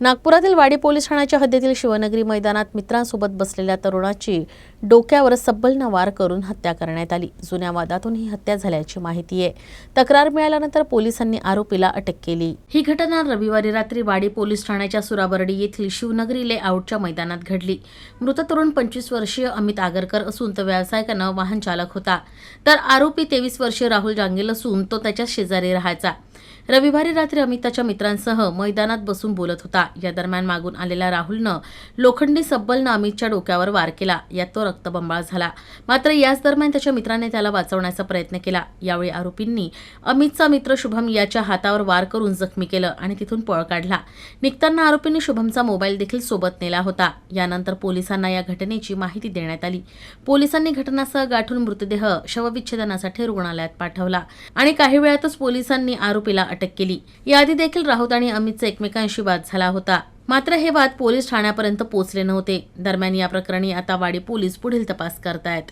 नागपुरातील वाडी पोलीस ठाण्याच्या हद्दीतील शिवनगरी मैदानात मित्रांसोबत बसलेल्या तरुणाची डोक्यावर सब्बलनं वार करून हत्या करण्यात आली. जुन्या वादातून ही हत्या झाल्याची माहिती आहे. तक्रार मिळाल्यानंतर पोलिसांनी आरोपीला अटक केली. ही घटना रविवारी रात्री वाडी पोलीस ठाण्याच्या सुराबर्डी येथील शिवनगरी लेआउटच्या मैदानात घडली. मृत तरुण पंचवीस वर्षीय अमित आगरकर असून तो व्यावसायिकानं वाहन चालक होता. तर आरोपी तेवीस वर्षीय राहुल जांगील असून तो त्याच्या शेजारी राहायचा. रविवारी रात्री अमिताच्या मित्रांसह मैदानात बसून बोलत होता. या दरम्यान मागून आलेल्या राहुलनं लोखंडी सब्बलनं अमितच्या डोक्यावर वार केला. यात तो रक्तबंबाळ झाला. मात्र याच दरम्यान त्याच्या मित्राने त्याला वाचवण्याचा प्रयत्न केला. यावेळी आरोपींनी अमितचा मित्र शुभम याच्या हातावर वार करून जखमी केलं आणि तिथून पळ काढला. निघताना आरोपींनी शुभमचा मोबाईल देखील सोबत नेला होता. यानंतर पोलिसांना या घटनेची माहिती देण्यात आली. पोलिसांनी घटनासह गाठून मृतदेह शवविच्छेदनासाठी रुग्णालयात पाठवला आणि काही वेळातच पोलिसांनी आरोपीला अटक केली. याआधी देखील राऊत आणि अमितचा एकमेकांशी वाद झाला होता. मात्र हे वाद पोलीस ठाण्यापर्यंत पोहोचले नव्हते. दरम्यान या प्रकरणी आता वाडी पोलीस पुढील तपास करतायत.